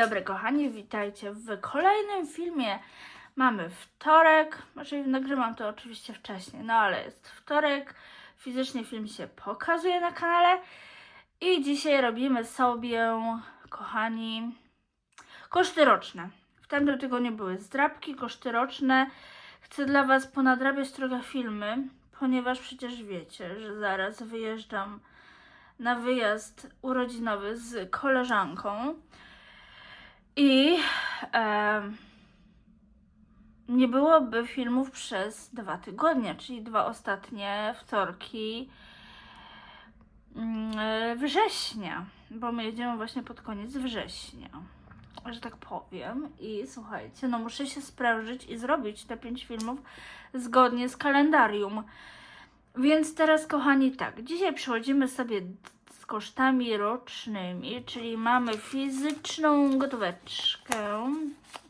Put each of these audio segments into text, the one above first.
dobry kochani, witajcie w kolejnym filmie. Mamy wtorek, znaczy nagrywam to oczywiście wcześniej, no ale jest wtorek, fizycznie film się pokazuje na kanale i dzisiaj robimy sobie, kochani, koszty roczne. W tamtym tygodniu były zdrabki, koszty roczne. Chcę dla Was ponadrabiać trochę filmy, ponieważ przecież wiecie, że zaraz wyjeżdżam na wyjazd urodzinowy z koleżanką. I em, nie byłoby filmów przez dwa tygodnie, czyli dwa ostatnie wtorki mm, września, bo my jedziemy właśnie pod koniec września, że tak powiem. I słuchajcie, no muszę się sprężyć i zrobić te pięć filmów zgodnie z kalendarium. Więc teraz, kochani, tak, dzisiaj przechodzimy sobie kosztami rocznymi, czyli mamy fizyczną gotóweczkę,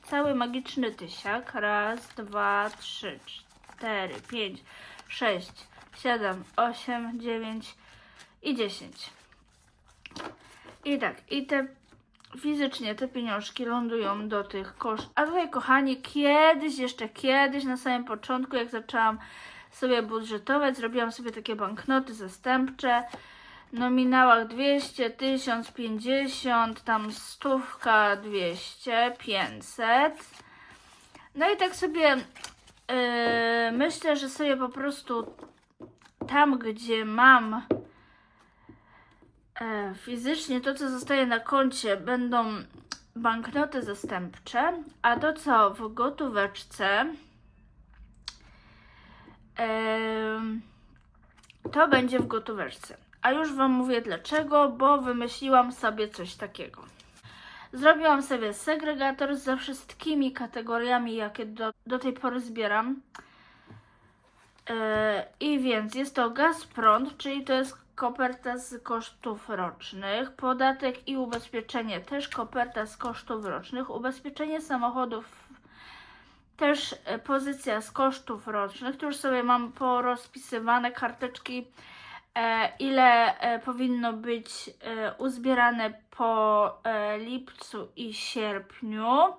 cały magiczny tysiak, raz, dwa, trzy, cztery, pięć, sześć, siedem, osiem, dziewięć i dziesięć. I tak, i te fizycznie te pieniążki lądują do tych kosztów. A tutaj, kochani, kiedyś, jeszcze kiedyś, na samym początku, jak zaczęłam sobie budżetować, zrobiłam sobie takie banknoty zastępcze. Nominałach 200, 1050, tam stówka, 200, 500. No i tak sobie yy, myślę, że sobie po prostu tam, gdzie mam e, fizycznie to, co zostaje na koncie, będą banknoty zastępcze, a to, co w gotóweczce, em, to będzie w gotóweczce. A już Wam mówię dlaczego, bo wymyśliłam sobie coś takiego. Zrobiłam sobie segregator ze wszystkimi kategoriami, jakie do, do tej pory zbieram. E, I więc jest to gaz prąd, czyli to jest koperta z kosztów rocznych, podatek i ubezpieczenie też koperta z kosztów rocznych, ubezpieczenie samochodów też e, pozycja z kosztów rocznych. Tu już sobie mam porozpisywane karteczki, ile e, powinno być e, uzbierane po e, lipcu i sierpniu.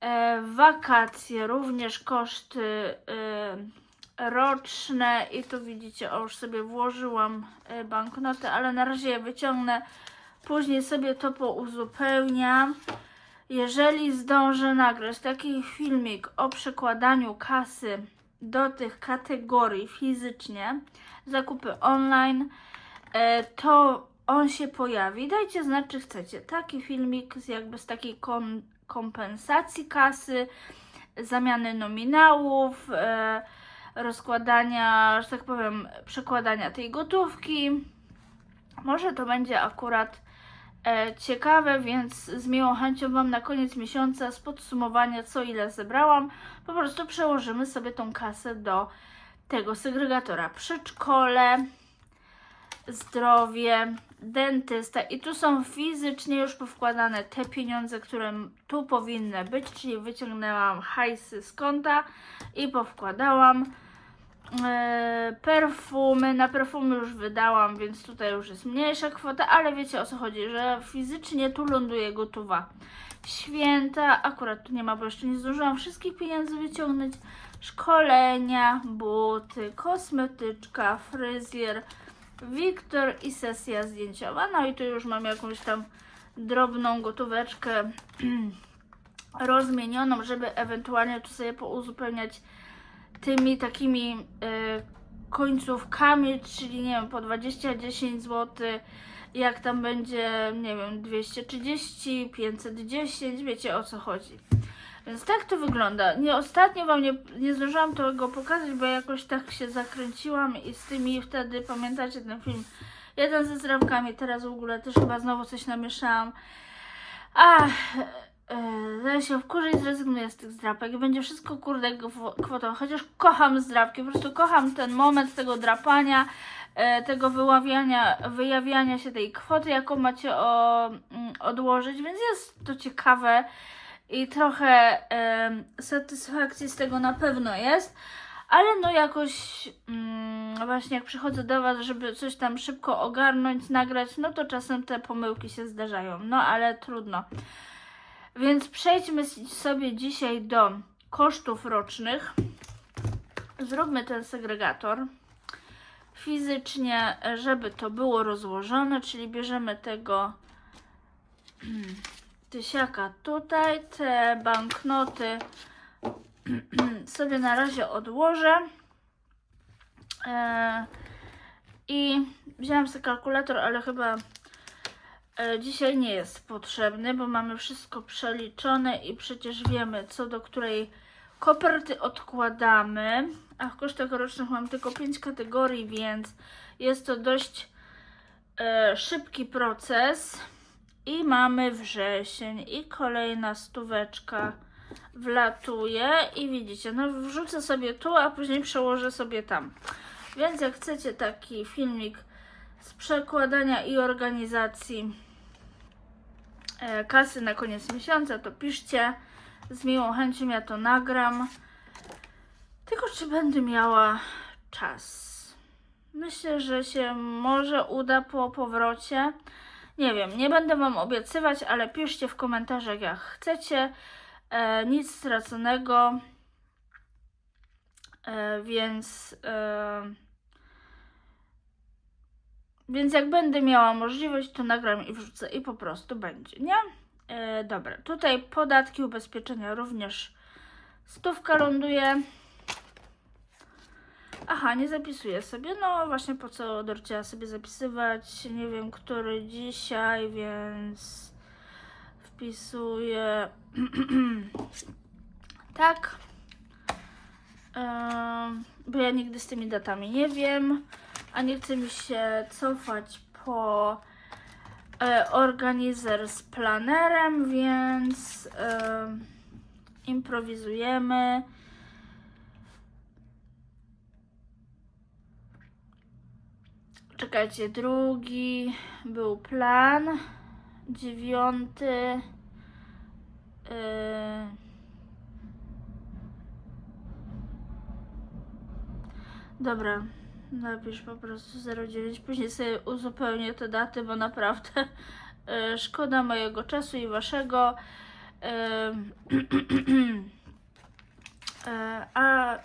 E, wakacje, również koszty e, roczne i tu widzicie, o już sobie włożyłam e, banknoty, ale na razie je wyciągnę, później sobie to pouzupełniam. Jeżeli zdążę nagrać taki filmik o przekładaniu kasy do tych kategorii fizycznie, zakupy online, e, to on się pojawi. Dajcie znać, czy chcecie taki filmik z jakby z takiej kon- kompensacji kasy, zamiany nominałów, e, rozkładania, że tak powiem, przekładania tej gotówki. Może to będzie akurat ciekawe, więc z miłą chęcią Wam na koniec miesiąca z podsumowania, co ile zebrałam, po prostu przełożymy sobie tą kasę do tego segregatora. Przedszkole, zdrowie, dentysta i tu są fizycznie już powkładane te pieniądze, które tu powinny być, czyli wyciągnęłam hajsy z konta i powkładałam. E, perfumy, na perfumy już wydałam, więc tutaj już jest mniejsza kwota, ale wiecie o co chodzi, że fizycznie tu ląduje gotowa. Święta, akurat tu nie ma, bo jeszcze nie zdążyłam wszystkich pieniędzy wyciągnąć. Szkolenia, buty, kosmetyczka, fryzjer, Wiktor i sesja zdjęciowa. No i tu już mam jakąś tam drobną gotóweczkę rozmienioną, żeby ewentualnie tu sobie pouzupełniać tymi takimi e, końcówkami, czyli nie wiem, po 20-10 zł, jak tam będzie, nie wiem, 230, 510, wiecie o co chodzi. Więc tak to wygląda. Nie, ostatnio Wam nie, nie zdążyłam tego pokazać, bo jakoś tak się zakręciłam i z tymi wtedy, pamiętacie ten film, jeden ze zdrabkami, teraz w ogóle też chyba znowu coś namieszałam. Ach, zaraz się wkurzę i zrezygnuję z tych zdrapek będzie wszystko kurde kwotą, chociaż kocham zdrapki, po prostu kocham ten moment tego drapania, e, tego wyławiania, wyjawiania się tej kwoty, jaką macie o, mm, odłożyć, więc jest to ciekawe i trochę em, satysfakcji z tego na pewno jest, ale no jakoś mm, właśnie jak przychodzę do Was, żeby coś tam szybko ogarnąć, nagrać, no to czasem te pomyłki się zdarzają, no ale trudno. Więc przejdźmy sobie dzisiaj do kosztów rocznych. Zróbmy ten segregator fizycznie, żeby to było rozłożone, czyli bierzemy tego tysiaka tutaj, te banknoty sobie na razie odłożę. E, I wziąłem sobie kalkulator, ale chyba dzisiaj nie jest potrzebny, bo mamy wszystko przeliczone i przecież wiemy, co do której koperty odkładamy. A w kosztach rocznych mam tylko 5 kategorii, więc jest to dość e, szybki proces. I mamy wrzesień i kolejna stóweczka wlatuje i widzicie, no wrzucę sobie tu, a później przełożę sobie tam. Więc jak chcecie taki filmik z przekładania i organizacji e, kasy na koniec miesiąca, to piszcie. Z miłą chęcią ja to nagram. Tylko czy będę miała czas? Myślę, że się może uda po powrocie. Nie wiem, nie będę Wam obiecywać, ale piszcie w komentarzach jak chcecie. E, nic straconego. E, więc. E, więc jak będę miała możliwość, to nagram i wrzucę i po prostu będzie, nie? E, dobra, tutaj podatki, ubezpieczenia również stówka ląduje. Aha, nie zapisuję sobie. No właśnie po co Dorcia sobie zapisywać? Nie wiem, który dzisiaj, więc wpisuję tak. Em, bo ja nigdy z tymi datami nie wiem, a nie chce mi się cofać po e, organizer z planerem, więc em, improwizujemy. Czekajcie, drugi był plan, dziewiąty. Yy, dobra, napisz po prostu 09. Później sobie uzupełnię te daty, bo naprawdę yy, szkoda mojego czasu i waszego. Yy, yy, a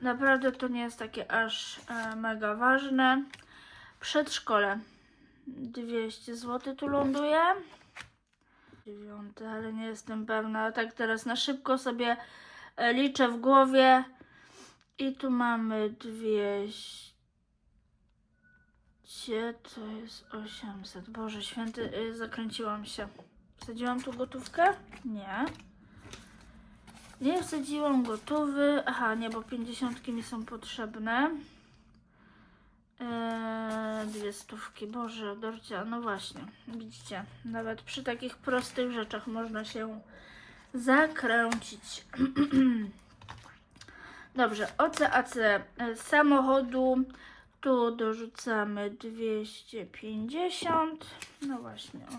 Naprawdę to nie jest takie aż e, mega ważne. Przedszkole 200 zł tu ląduje. Dziewiąty, ale nie jestem pewna. Tak teraz na szybko sobie e, liczę w głowie. I tu mamy 200. To jest 800. Boże święty, y, zakręciłam się. Wsadziłam tu gotówkę? Nie. Nie wsadziłam gotowy. Aha, nie, bo 50 mi są potrzebne. Eee, dwie stówki. Boże, Dorcia, no właśnie. Widzicie, nawet przy takich prostych rzeczach można się zakręcić. Dobrze, OCAC e, samochodu. Tu dorzucamy 250. No właśnie, o.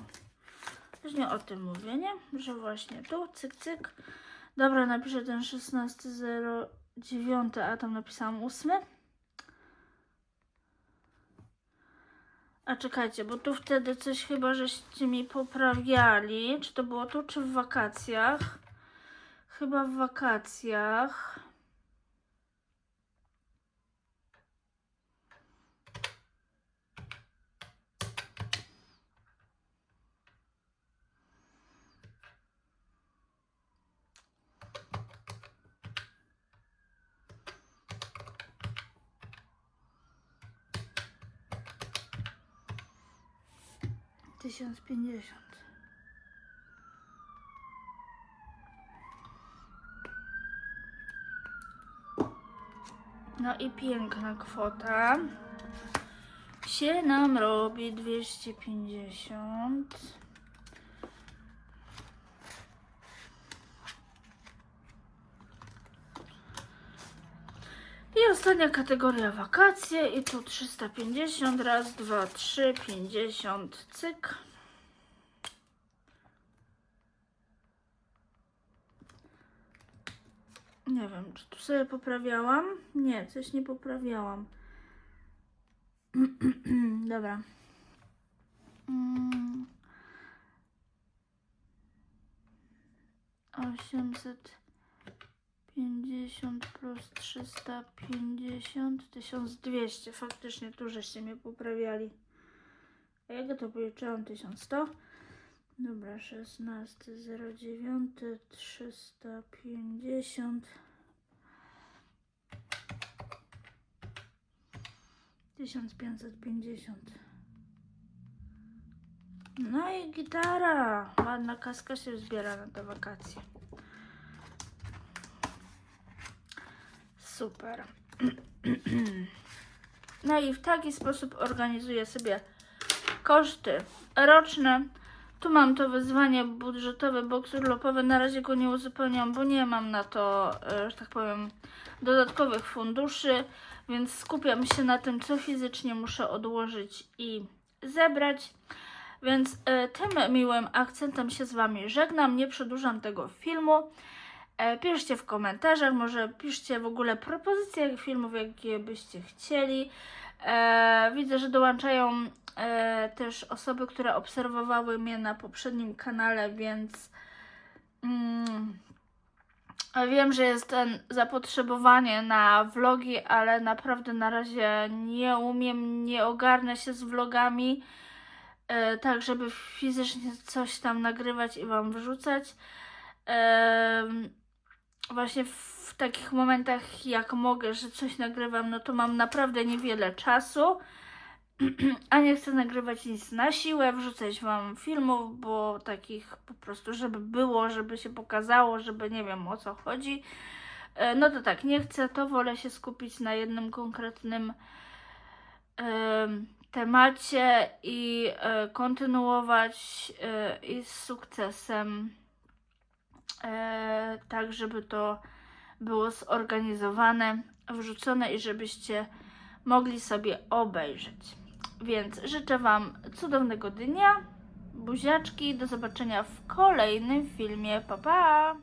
Właśnie o tym mówię, nie? Że właśnie tu, cyk, cyk. Dobra, napiszę ten 16.09, a tam napisałam 8. A czekajcie, bo tu wtedy coś chyba żeście mi poprawiali. Czy to było tu, czy w wakacjach? Chyba w wakacjach. Tysiąc pięćdziesiąt. No i piękna kwota. Się nam robi 250. I ostatnia kategoria wakacje i tu 350, raz, dwa, trzy, 50, cyk. Nie wiem, czy tu sobie poprawiałam? Nie, coś nie poprawiałam. Dobra. Mm. 850 plus 350 1200. Faktycznie tu żeście mnie poprawiali. A ja go to policzyłam 1100. Dobra, 16 09 350 1550 No i gitara. Ładna kaska się zbiera na te wakacje. Super. No i w taki sposób organizuję sobie koszty roczne. Tu mam to wyzwanie budżetowe, boks urlopowy. Na razie go nie uzupełniam, bo nie mam na to, e, że tak powiem, dodatkowych funduszy, więc skupiam się na tym, co fizycznie muszę odłożyć i zebrać. Więc e, tym miłym akcentem się z Wami żegnam. Nie przedłużam tego filmu. E, piszcie w komentarzach, może piszcie w ogóle propozycje filmów, jakie byście chcieli. E, widzę, że dołączają e, też osoby, które obserwowały mnie na poprzednim kanale, więc mm, wiem, że jest ten zapotrzebowanie na vlogi, ale naprawdę na razie nie umiem, nie ogarnę się z vlogami, tak żeby fizycznie coś tam nagrywać i Wam wrzucać. Em, właśnie w takich momentach, jak mogę, że coś nagrywam, no to mam naprawdę niewiele czasu, a nie chcę nagrywać nic na siłę, wrzucać Wam filmów, bo takich po prostu, żeby było, żeby się pokazało, żeby nie wiem o co chodzi. E, No to tak, nie chcę to, wolę się skupić na jednym konkretnym em, temacie i e, kontynuować e, i z sukcesem e, tak, żeby to było zorganizowane, wrzucone i żebyście mogli sobie obejrzeć. Więc życzę Wam cudownego dnia, buziaczki, do zobaczenia w kolejnym filmie. Pa, pa!